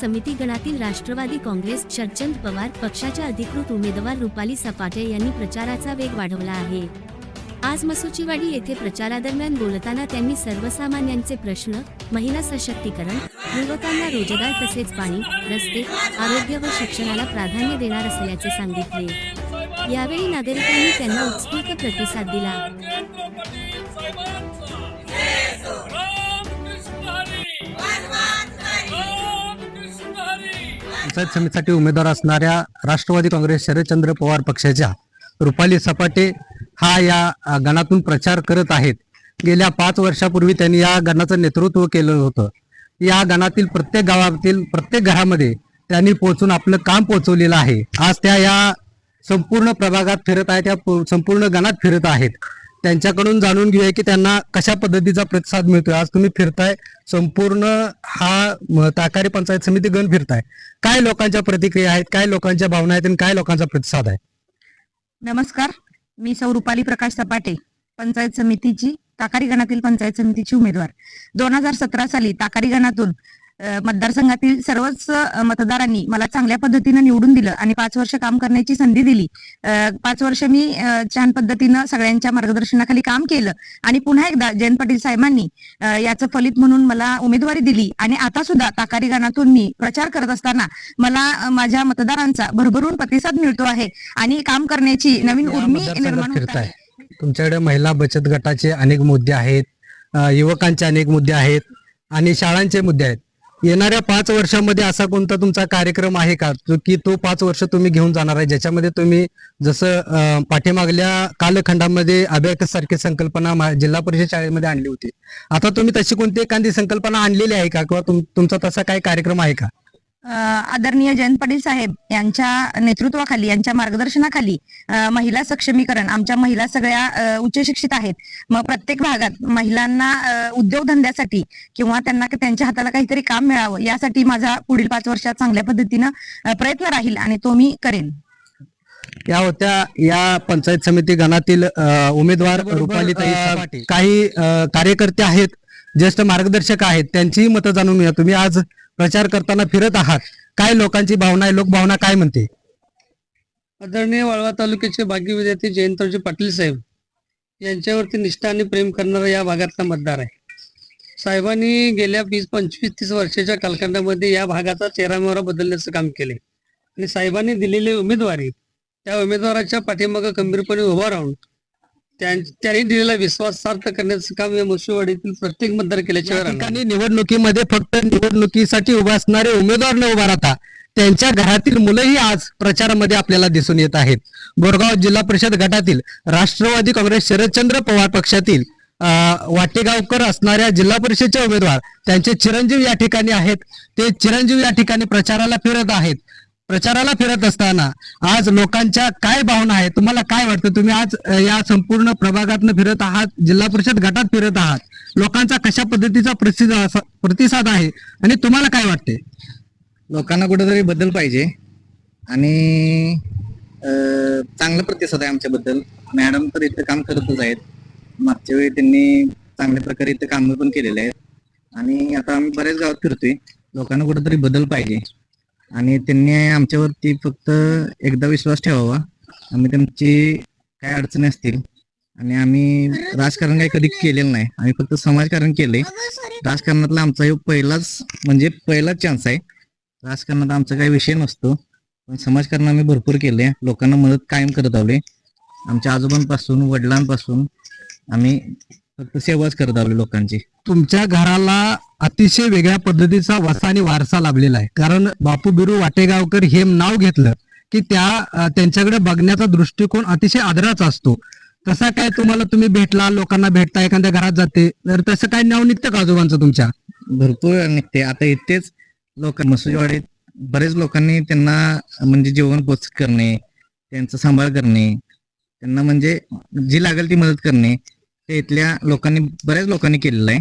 समिती गणातील राष्ट्रवादी काँग्रेस शरचंद पवार पक्षाच्या अधिकृत उमेदवार रुपाली सपाटे यांनी प्रचाराचा वेग वाढवला आहे. आज मसुचीवाडी येथे प्रचारादरम्यान बोलताना त्यांनी सर्वसामान्यांचे प्रश्न महिला सशक्तीकरण युवकांना रोजगार तसेच पाणी रस्ते आरोग्य व शिक्षणाला प्राधान्य देणार असल्याचे सांगितले. यावेळी नागरिकांनी त्यांना उत्स्फूर्त प्रतिसाद दिला. पंचायत समितीसाठी उमेदवार असणाऱ्या राष्ट्रवादी काँग्रेस शरदचंद्र पवार पक्षाच्या रुपाली सपाटे हा या गणातून प्रचार करत आहेत. गेल्या पाच वर्षापूर्वी त्यांनी या गणाचं नेतृत्व केलं होतं. या गणातील प्रत्येक गावातील प्रत्येक घरामध्ये त्यांनी पोहोचून आपलं काम पोहोचवलेलं आहे. आज त्या या संपूर्ण प्रभागात फिरत आहेत त्या संपूर्ण गणात फिरत आहेत. त्यांच्याकडून जाणून घेऊया की त्यांना कशा पद्धतीचा प्रतिसाद मिळतोय. आज तुम्ही फिरताय संपूर्ण हा ताकारी पंचायत समिती गण फिरताय. काय लोकांच्या प्रतिक्रिया आहेत काय लोकांच्या भावना आहेत आणि काय लोकांचा प्रतिसाद आहे? नमस्कार मी सौ रुपाली प्रकाश सपाटे पंचायत समितीची ताकारी गणातील पंचायत समितीची उमेदवार. दोन हजार सतरा साली ताकारी गणातून मतदारसंघातील सर्वच मतदारांनी मला चांगल्या पद्धतीनं निवडून दिलं आणि पाच वर्ष काम करण्याची संधी दिली. पाच वर्ष मी छान पद्धतीनं सगळ्यांच्या मार्गदर्शनाखाली काम केलं आणि पुन्हा एकदा जयंत पाटील साहेबांनी याचं फलित म्हणून मला उमेदवारी दिली आणि आता सुद्धा ताकारी गणातून मी प्रचार करत असताना मला माझ्या मतदारांचा भरभरून प्रतिसाद मिळतो आहे आणि काम करण्याची नवीन उर्मी निर्माण होत फिरताय. आहे. तुमच्याकडे महिला बचत गटाचे अनेक मुद्दे आहेत युवकांचे अनेक मुद्दे आहेत आणि शाळांचे मुद्दे आहेत. येणाऱ्या पाच वर्षामध्ये असा कोणता तुमचा कार्यक्रम आहे का? जो की तो पाच वर्ष तुम्ही घेऊन जाणार आहे ज्याच्यामध्ये तुम्ही जसं पाठीमागल्या कालखंडामध्ये अभ्यास सारखी संकल्पना जिल्हा परिषद शाळेमध्ये आणली होती. आता तुम्ही तशी कोणती एखादी संकल्पना आणलेली आहे का? किंवा तुमचा तसा काही कार्यक्रम आहे का? आदरणीय जयंत पाटील साहेब यांच्या नेतृत्वाखाली यांच्या मार्गदर्शनाखाली महिला सक्षमीकरण आमच्या महिला सगळ्या उच्च शिक्षित आहेत. मग प्रत्येक भागात महिलांना उद्योगधंद्यासाठी किंवा त्यांना त्यांच्या हाताला काहीतरी काम मिळावं यासाठी माझा पुढील पाच वर्षात चांगल्या पद्धतीनं प्रयत्न राहील आणि तो मी करेन. या होत्या या पंचायत समिती गणातील उमेदवार रुपाली काही कार्यकर्ते आहेत ज्येष्ठ मार्गदर्शक आहेत त्यांचीही मतं जाणून घ्या तुम्ही आज प्रचार करताना फिरत आहात. काय लोकांची भावना आहे? लोकभावना काय म्हणते आदरणीय वाळवा तालुक्याचे भाग्य विद्यार्थी जयंतरावजी पाटील साहेब यांच्यावरती निष्ठा आणि प्रेम करणारा या भागातला मतदार आहे. साहेबांनी गेल्या वीस पंचवीस तीस वर्षाच्या कालखंडामध्ये या भागाचा चेहरामोहरा बदलण्याचं काम केले. आणि साहेबांनी दिलेली उमेदवारी त्या उमेदवाराच्या पाठीमागं खंबीरपणे उभा राहून त्यांनी दिलेला विश्वास सार्थ करण्याचं काम या मुसळवाडीतील प्रत्येक मतदार केल्याच्या ठिकाणी निवडणुकीमध्ये फक्त निवडणुकीसाठी उभा असणारे उमेदवार न उभा राहता त्यांच्या घरातील मुलंही आज प्रचारामध्ये आपल्याला दिसून येत आहेत. बोरगाव जिल्हा परिषद गटातील राष्ट्रवादी काँग्रेस शरदचंद्र पवार पक्षातील वाटेगावकर असणाऱ्या जिल्हा परिषदचे उमेदवार त्यांचे चिरंजीव या ठिकाणी आहेत. ते चिरंजीव या ठिकाणी प्रचाराला फिरत आहेत. प्रचाराला फिरत असताना आज लोकांच्या काय भावना आहेत? तुम्हाला काय वाटतं? तुम्ही आज या संपूर्ण प्रभागातनं फिरत आहात जिल्हा परिषद गटात फिरत आहात. लोकांचा कशा पद्धतीचा प्रतिसाद प्रतिसाद आहे? आणि तुम्हाला काय वाटते लोकांना कुठेतरी बदल पाहिजे. आणि चांगला प्रतिसाद आहे आमच्याबद्दल. मॅडम तर इथं काम करतच आहेत. मागच्या वेळी त्यांनी चांगल्या प्रकारे इथं कामं पण केलेले आहेत. आणि आता आम्ही बऱ्याच गावात फिरतोय. लोकांना कुठेतरी बदल पाहिजे. आणि त्यांनी आमच्यावरती फक्त एकदा विश्वास ठेवावा. आम्ही त्यांची काय अडचणी असतील आणि आम्ही राजकारण काही कधी केलेलं नाही. आम्ही फक्त समाजकारण केले राजकारणातला आमचा हे पहिलाच म्हणजे पहिलाच चान्स आहे. राजकारणात आमचा काही विषय नसतो. पण समाजकारण आम्ही भरपूर केले लोकांना मदत कायम करत आलोय. आमच्या आजोबांपासून वडिलांपासून आम्ही फक्त सेवाच करत आलो लोकांची. तुमच्या घराला अतिशय वेगळ्या पद्धतीचा वसा आणि वारसा लाभलेला आहे. कारण बापू बिरू वाटेगावकर हे नाव घेतलं की त्या त्यांच्याकडे बघण्याचा दृष्टिकोन अतिशय आदराचा असतो. तसा काय तुम्हाला तुम्ही भेटला लोकांना भेटता एखाद्या घरात जाते तर तसं काय नाव निघतं का आजोबांचं तुमच्या? भरपूर निघते. आता इथेच लोक मसुजवाडीत बरेच लोकांनी त्यांना म्हणजे जेवण पोच करणे त्यांचा सांभाळ करणे त्यांना म्हणजे जी लागेल ती मदत करणे. ते इथल्या लोकांनी बऱ्याच लोकांनी केलेलं आहे.